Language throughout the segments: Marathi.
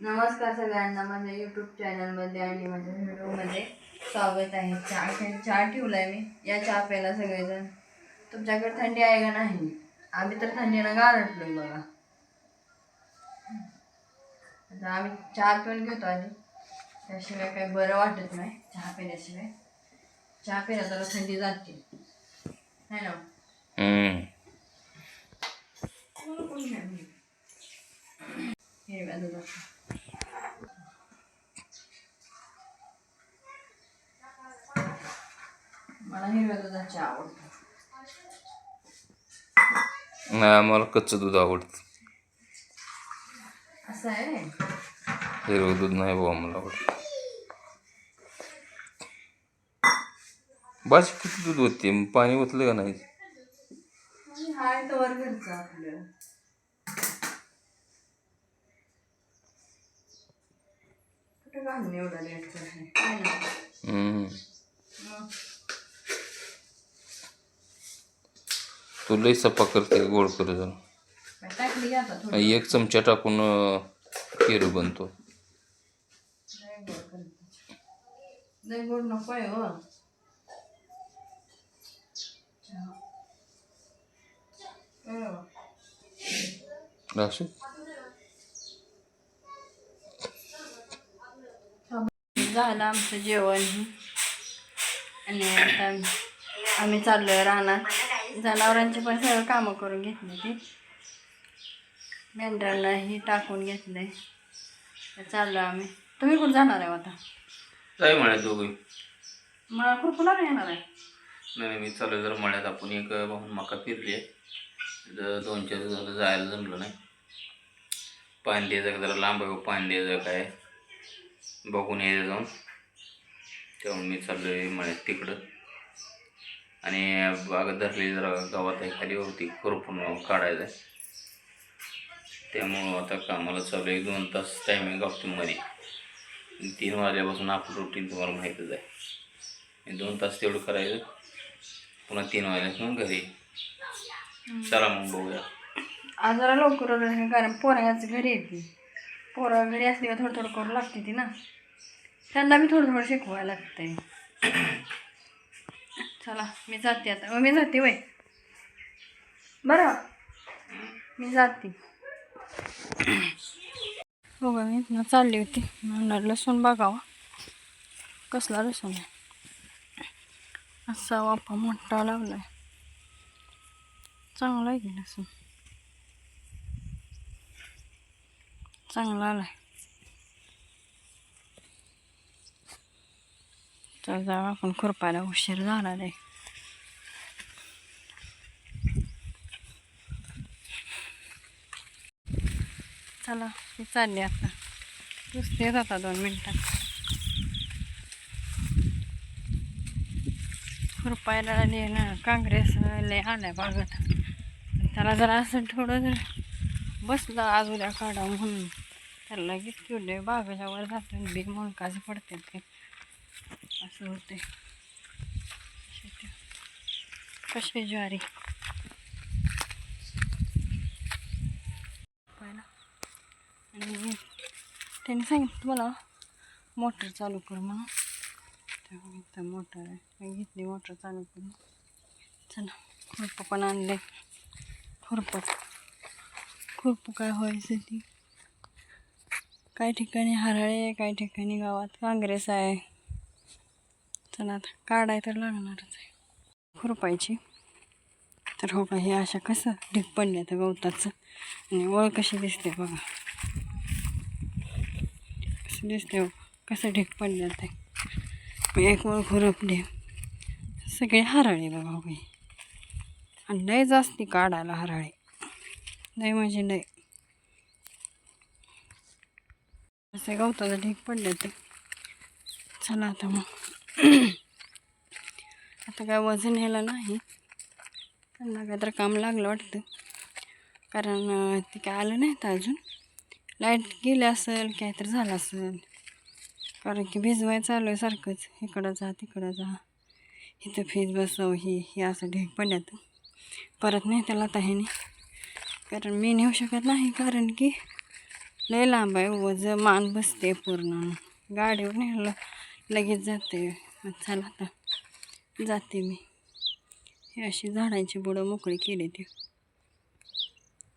नमस्कार सगळ्यांना माझ्या यूट्यूब चॅनलमध्ये आणि माझ्या व्हिडिओमध्ये स्वागत आहे. चहा चहा ठेवलाय मी. या चहा प्यायला सगळेजण. तुमच्याकडे थंडी आहे का नाही? आम्ही तर थंडीनं गारटलोय बघा. आता आम्ही चहा पिऊन घेतो आधी. त्याशिवाय काही बरं वाटत नाही चहा पिल्याशिवाय चहा पिला तर थंडी जाते. है ना? हम्म. कोण मला हिरव्या दुधाची आवडतं. नाही आम्हाला कच्चं दूध आवडतं. असं आहे हिरवं दूध नाही बाबा मला आवडतं. बस किती दूध होते पाणी ओतलं का नाही? आणि हाय तवर घरचं आपलं. कुठं घालून एवढा लेट करते? है ना? तू लई सपा करते गोड कर जरा काय टाकली आता थोडी एक चमचा टाकून पेरू बनतो. लय करते. लय हो. असं झालं आमचं जेवण. आणि आता आम्ही चाललोय रानात. जनावरांची पण सगळं कामं करून घेतली ती. मेंढरांनाही टाकून घेतलंय. तर चाललो आम्ही. तुम्ही कुठं जाणार आहे आता? काय म्हणाय दोघी मला कुरकुला येणार आहे? नाही मी चालू जर मळ्यात. आपण एक वाहून मका फिरली आहे. दोन चार दिवस जायला जमलं नाही. पाणी द्यायचं का जरा? लांब आहे हो, पाणी द्यायचं काय? बघून यायचं जाऊन. तेव्हा मी चाललो आहे मळ्यात तिकडं. आणि बाग धरली जरा गावात आहे खाली होती खुरपून काढायचं त्यामुळं आता कामाला चालू आहे. दोन तास टायमिंगमध्ये तीन वाजल्यापासून आपलं रुटीन तुम्हाला माहीतच आहे. दोन तास तेवढं करायचं. पुन्हा तीन वाजल्यापासून घरी. चला मग बघूया. आज जरा लवकर कारण पोराच घरी येते पोरा घरी असली थोडं थोडं करू लागते ती ना. त्यांना मी थोडं थोडं शिकवायला लागते चला मी जाते आता. मग मी जाते वय. बरं. मी जाते. बघा मी इथनं चालली होती. म्हणणार लसूण बघावा. कसला लसूण आहे? असा वापा मोठा लावलाय. चांगला आहे की लसूण? चांगला आलाय. तर जाऊ आपण खुरपायला उशीर झाला नाही चला मी चालली आता. नुसते जाता दोन मिनटात खुरपायला आले ना काँग्रेस लय आलाय बागत. त्याला जरा असं थोडं जर बसलं आज उद्या काढा म्हणून. त्याला लगेच ठेवले बागेच्या वर जातात बी मुळकाचे पडते ते. असं होते कशी ज्वारी. आणि त्यांनी सांगितलं तुम्हाला मोटर चालू कर म्हणून. तेव्हा इथं मोटर आहे. घेतली मोटर चालू करून. चला खुरपं पण आणले खुरपं. खुरपं काय व्हायचं ती? काही ठिकाणी हराळे काही ठिकाणी गावात काँग्रेस आहे. चला आता काढाय तर लागणारच आहे. खुरपायची. तर हो का हे अशा कसं ढीक पडल्या तर गवताचं. आणि वळ कशी दिसते बघा. कसं दिसते हो, कसं ढीक पडल्या ते. मी एक वळ खुरपली सगळे हराळे बघा हो आणि लय जास्ती काढायला हराळे. लय म्हणजे लय. असे गवताचं ढीक पडले ते. चला आता मग. आता काय वजन ह्याला नाही. त्यांना काय तर काम लागलं वाटतं. कारण ते काय आलं नाही तर अजून. लाइट गेली असेल काहीतरी झालं असेल. कारण की भिजवाय चालू आहे सारखंच. इकडं जा तिकडं जा. इथं फीज बसव ही हे असं ढेक पडल्यात परत नाही त्याला आता ह्याने. कारण मी नेऊ शकत नाही कारण की लय लांब आहे. वज मान बसते पूर्ण. गाडीवर न्यायला लगेच जाते. चला आता जाते मी. हे अशी झाडांची बुडं मोकळी केली ती.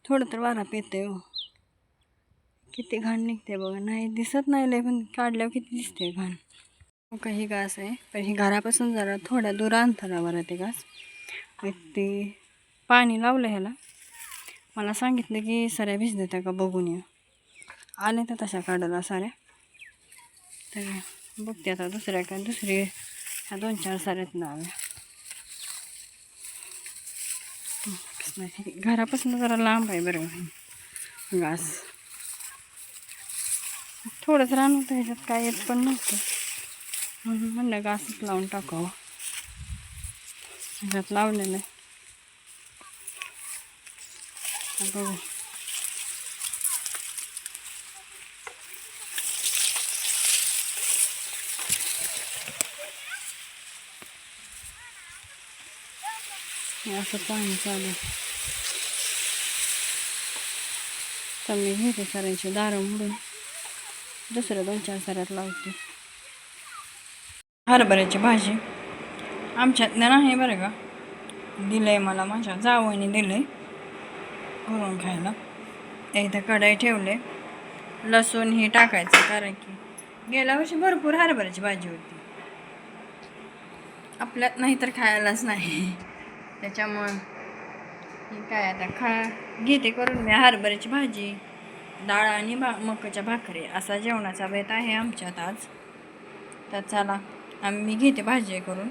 थोडं तर वारा पेते हो. किती घाण निघते बघा. नाही दिसत नाही लय पण काढल्यावर किती दिसते घाण. हो मग ही घास आहे. पण ही घरापासून जरा थोड्या दूर अंतरावर आहे ते घास. मग ते पाणी लावलं ह्याला. मला सांगितलं की सऱ्या भिज का बघून या. आले तर तशा काढायला साऱ्या. तर बघते आता दुसऱ्या काय दुसरी ह्या दोन चार साऱ्यात लावल्या घरापासून जरा लांब आहे बरं का. घास. थोडंच रान होतं ह्याच्यात काय येत पण नव्हतं. म्हणून म्हणलं घासच लावून टाकावं. ह्याच्यात लावलेलं आहे. बघू. असं पाणी चालू तर मी घेते सरांची दारं मोडून दुसऱ्या दोन चार साऱ्यात लावते. हरभऱ्याची भाजी. आमच्यातनं नाही बरं का? दिलं आहे मला माझ्या जावईने दिलं आहे करून खायला. एकदा कढाई ठेवले. लसूण हे टाकायचं कारण की गेल्या वर्षी भरपूर हरभऱ्याची भाजी होती. आपल्यात नाही तर खायलाच नाही. त्याच्यामुळं हे काय आता खा घेते करून मी हरभऱ्याची भाजी डाळ आणि भा मकाच्या भाकरी. असा जेवणाचा बेत आहे आमच्यात आज. तर चला आम्ही घेते भाजी करून.